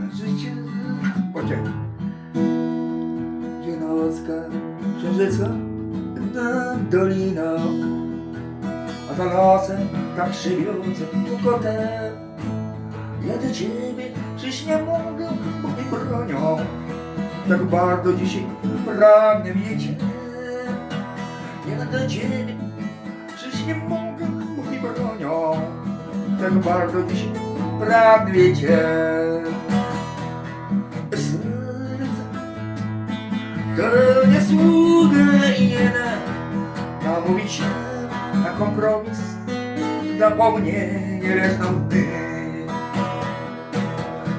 na życie. Poczekaj. Gdzie nocka księżyca nad doliną, a za lasem tak krzywiące kotem. Ja do ciebie czyż nie mogę, bo mnie bronią. Tak bardzo dzisiaj pragnę wiecie. Ja do ciebie czyż nie mogę, bo mnie bronią. Tak bardzo dzisiaj to nie sługa i nie da namówić się na kompromis, zapomnienie resztą dni.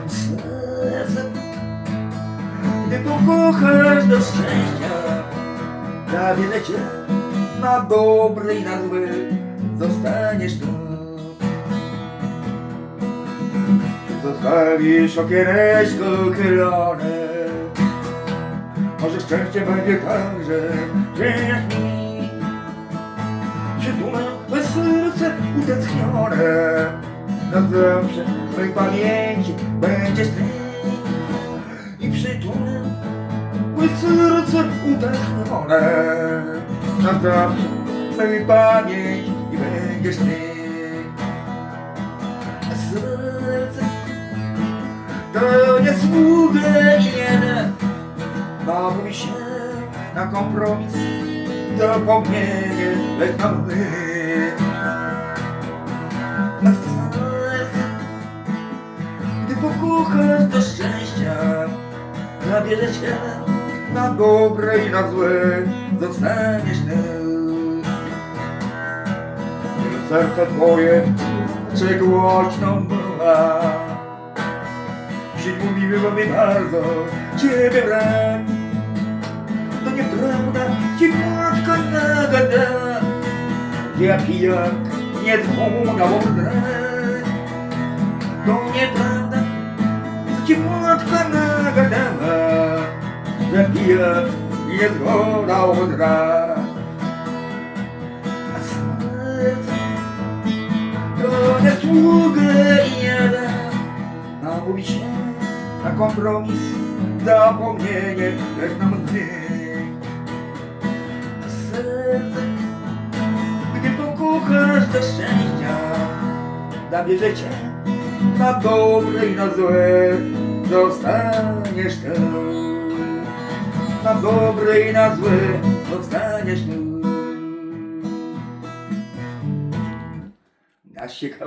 Serce, gdy pokochasz do szczęścia, zawiedę cię na dobre i na złe, zostaniesz tu. Zostawisz okieneczko chylone, może szczęście będzie także jak mi. Przytulę twoje serce utęsknione, na zawsze w twojej pamięci będziesz ty. I przytulę twoje serce utęsknione, na zawsze w twojej pamięci będziesz ty. To nie sługę i jeden Bawi się na kompromis Zapomnienie, lecz na my Na serce Gdy pokochasz do szczęścia Zabierze cię na dobre i na złe Zostaniesz ty Serce twoje, czy głośno była 지금 이 맘이 말로 제발라 너의 돌아보다 기막한 나간다. 야 비약 예 동나보다 너의 돌아보다. 기막한 나간다. 야 비약 예 돌아오더라. 너의 두가 이야다. 나보기 싫어 na kompromis, zapomnienie, lecz nam dnie. Serce, gdy pokochasz do szczęścia, zabierze cię na dobre i na złe, zostaniesz tu. Na dobre i na złe, zostaniesz tu. Aż ciekawe.